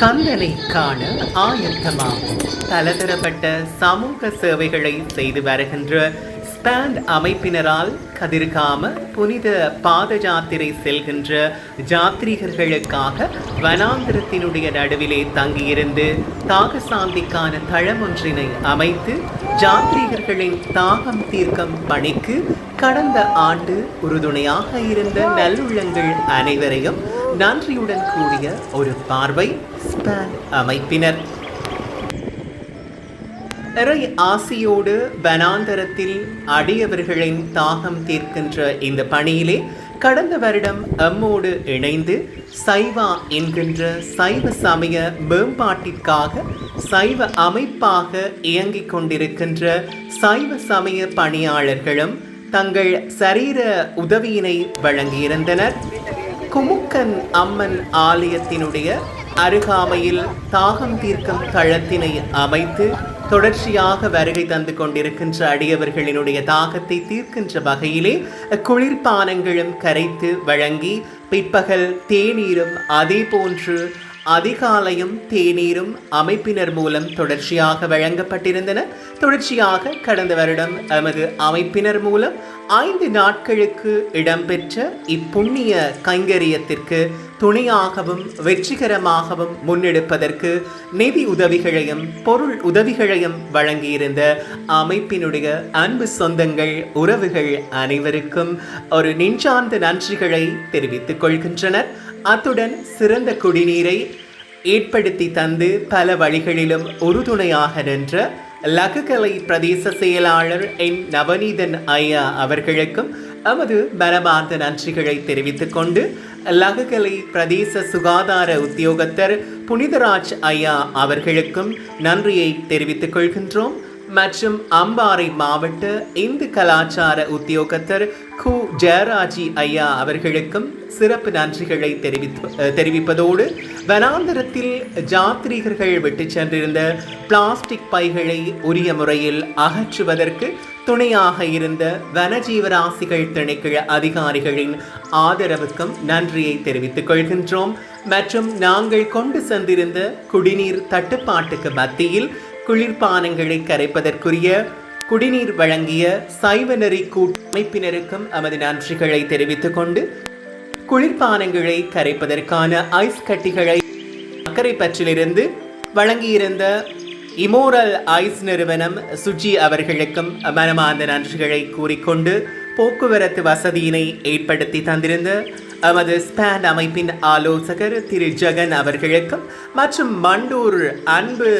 கந்தனை காண ஆயத்தமாகும். பலதரப்பட்ட சமூக சேவைகளை செய்து வருகின்ற பேண்ட் அமைப்பினரால் கதிர்காம புனித பாத ஜாத்திரை செல்கின்ற ஜாத்திரிகர்களுக்காக வனாந்திரத்தினுடைய நடுவிலே தங்கியிருந்து தாக சாந்திக்கான தளம் ஒன்றினை அமைத்து ஜாத்திரிகர்களின் தாகம் தீர்க்கம் பணிக்கு கடந்த ஆண்டு உறுதுணையாக இருந்த நல்லுள்ளங்கள் அனைவரையும் நன்றியுடன் கூடிய ஒரு பார்வை ஸ்பேன் அமைப்பினர். இறை ஆசியோடு வனாந்தரத்தில் அடியவர்களின் தாகம் தீர்க்கின்ற இந்த பணியிலே கடந்த வருடம் எம்மோடு இணைந்து சைவா என்கின்ற சைவ சமய மேம்பாட்டிற்காக சைவ அமைப்பாக இயங்கிக் கொண்டிருக்கின்ற சைவ சமய பணியாளர்களும் தங்கள் சரீர உதவியினை வழங்கியிருந்தனர். குமுக்கன் அம்மன் ஆலயத்தினுடைய அருகாமையில் தாகம் தீர்க்கும் தளத்தினை அமைத்து தொடர்ச்சியாக வருகை தந்து கொண்டிருக்கின்ற அடியவர்களினுடைய தாகத்தை தீர்க்கின்ற வகையிலே குளிர்பானங்களும் கரைத்து வழங்கி பிற்பகல் தேநீரும் அதே போன்று அதிகாலையும் தேநீரும் அமைப்பினர் மூலம் தொடர்ச்சியாக வழங்கப்பட்டிருந்தன. தொடர்ச்சியாக கடந்த வருடம் எமது அமைப்பினர் மூலம் ஐந்து நாட்களுக்கு இடம்பெற்ற இப்புண்ணிய கைங்கரியத்திற்கு துணையாகவும் வெற்றிகரமாகவும் முன்னெடுப்பதற்கு நிதி உதவிகளையும் பொருள் உதவிகளையும் வழங்கியிருந்த அமைப்பினுடைய அன்பு சொந்தங்கள் உறவுகள் அனைவருக்கும் ஒரு நெஞ்சார்ந்த நன்றிகளை தெரிவித்துக் கொள்கின்றனர். அத்துடன் சிறந்த குடிநீரை ஏற்படுத்தி தந்து பல வழிகளிலும் உறுதுணையாக நின்ற லகுகலை பிரதேச செயலாளர் என் நவநீதன் ஐயா அவர்களுக்கும் நமது மனமார்ந்த நன்றிகளை தெரிவித்துக் கொண்டு லகுகலை பிரதேச சுகாதார உத்தியோகத்தர் புனிதராஜ் ஐயா அவர்களுக்கும் நன்றியை தெரிவித்துக் கொள்கின்றோம். மற்றும் அம்பாறை மாவட்ட இந்து கலாச்சார உத்தியோகத்தர் கு. ஜெயராஜி ஐயா அவர்களுக்கும் சிறப்பு நன்றிகளை தெரிவித்து தெரிவிப்பதோடு வனாந்தரத்தில் ஜாத்ரீகர்கள் விட்டு சென்றிருந்த பிளாஸ்டிக் பைகளை உரிய முறையில் அகற்றுவதற்கு துணையாக இருந்த வனஜீவராசிகள் திணைக்கிழ அதிகாரிகளின் ஆதரவுக்கும் நன்றியை தெரிவித்துக் கொள்கின்றோம். மற்றும் நாங்கள் கொண்டு சென்றிருந்த குடிநீர் தட்டுப்பாட்டுக்கு மத்தியில் குளிர்பானங்களை கரைப்பதற்குரிய குடிநீர் வழங்கிய சைவநெறி கூட்டமைப்பினருக்கும் நமது நன்றிகளை தெரிவித்துக் கொண்டு குளிர்பானங்களை கரைப்பதற்கான ஐஸ் கட்டிகளை அக்கரைப்பற்றிலிருந்து வழங்கியிருந்த இமோரல் ஐஸ் நிறுவனம் சுஜி அவர்களுக்கும் மனமார்ந்த நன்றிகளை கூறிக்கொண்டு போக்குவரத்து வசதியினை ஏற்படுத்தி தந்திருந்த நமது ஸ்பேன் அமைப்பின் ஆலோசகர் திரு ஜெகன் அவர்களுக்கும் மற்றும் மண்டூர் அன்பு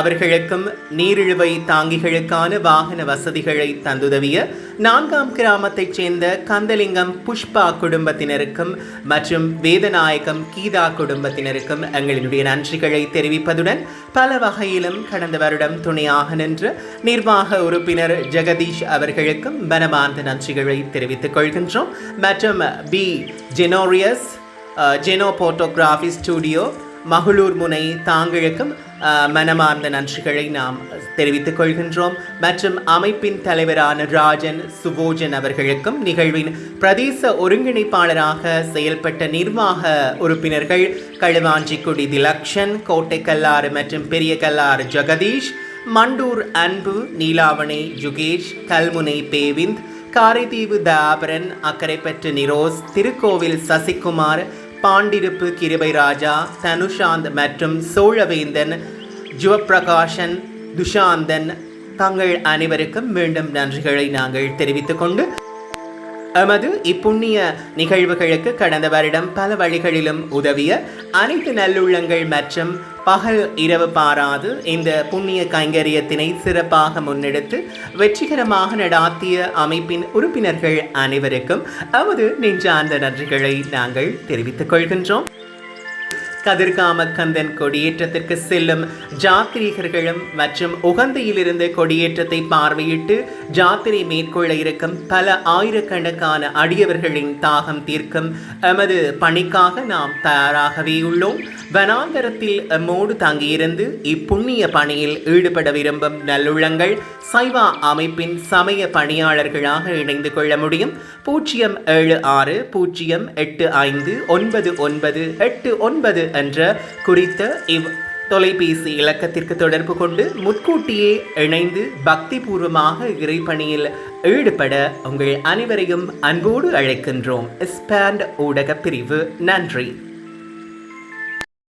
அவர்களுக்கும் நீரிழுவை தாங்கிகளுக்கான வாகன வசதிகளை தந்துதவிய நான்காம் கிராமத்தைச் சேர்ந்த கந்தலிங்கம் புஷ்பா குடும்பத்தினருக்கும் மற்றும் வேதநாயகம் கீதா குடும்பத்தினருக்கும் எங்களினுடைய நன்றிகளை தெரிவிப்பதுடன் பல வகையிலும் கடந்த வருடம் துணையாக நின்ற நிர்வாக உறுப்பினர் ஜெகதீஷ் அவர்களுக்கும் மனமார்ந்த நன்றிகளை தெரிவித்துக் கொள்கின்றோம். மற்றும் பி. ஜெனோரியஸ் ஜெனோ போட்டோகிராஃபி ஸ்டுடியோ மகளூர் முனை தாங்களுக்கும் மனமார்ந்த நன்றிகளை நாம் தெரிவித்துக் கொள்கின்றோம். மற்றும் அமைப்பின் தலைவரான ராஜன் சுபோஜன் அவர்களுக்கும் நிகழ்வின் பிரதேச ஒருங்கிணைப்பாளராக செயல்பட்ட நிர்வாக உறுப்பினர்கள் களுவாஞ்சிக்குடி திலக்ஷன் கோட்டை கல்லாறு மற்றும் பெரிய கல்லாறு ஜெகதீஷ் மண்டூர் அன்பு நீலாவணை ஜுகேஷ் கல்முனை பேவிந்த் காரைதீவு தாபரன் அக்கரைப்பற்று நிரோஸ் திருக்கோவில் சசிகுமார் பாண்டிருப்பு கிருபை ராஜா தனுஷாந்த் மற்றும் சோழவேந்தன் ஜுவப்பிரகாஷன் துஷாந்தன் தங்கள் அனைவருக்கும் மீண்டும் நன்றிகளை நாங்கள் தெரிவித்துக் கொண்டு எமது இப்புண்ணிய நிகழ்வுகளுக்கு கடந்த வருடம் பல வழிகளிலும் உதவிய அனைத்து நல்லுள்ளங்கள் மற்றும் பகல் இரவு பாராது இந்த புண்ணிய கைங்கரியத்தினை சிறப்பாக முன்னெடுத்து வெற்றிகரமாக நடாத்திய அமைப்பின் உறுப்பினர்கள் அனைவருக்கும் அவது நெஞ்சார்ந்த நன்றிகளை நாங்கள் தெரிவித்துக் கொள்கின்றோம். கதிர்காமக்கந்தன் கொடியேற்றத்திற்கு செல்லும் ஜாத்திரிகர்களும் மற்றும் உகந்தையிலிருந்து கொடியேற்றத்தை பார்வையிட்டு ஜாத்திரை மேற்கொள்ள இருக்கும் பல ஆயிரக்கணக்கான அடியவர்களின் தாகம் தீர்க்கும் எமது பணிக்காக நாம் தயாராகவே உள்ளோம். வனாந்தரத்தில் எம்மோடு தங்கியிருந்து இப்புண்ணிய பணியில் ஈடுபட விரும்பும் நல்லுள்ளங்கள் சைவா அமைப்பின் சமய பணியாளர்களாக இணைந்து கொள்ள முடியும். பூஜ்ஜியம் ஏழு ஆறு பூஜ்ஜியம் எட்டு ஐந்து ஒன்பது ஒன்பது எட்டு ஒன்பது என்ற குறித்த இவ் தொலைபேசி இலக்கத்திற்கு தொடர்பு கொண்டு முன்கூட்டியே இணைந்து பக்தி பூர்வமாக இறைப்பணியில் ஈடுபட உங்கள் அனைவரையும் அன்போடு அழைக்கின்றோம். ஸ்பேண்ட் ஊடக பிரிவு. நன்றி.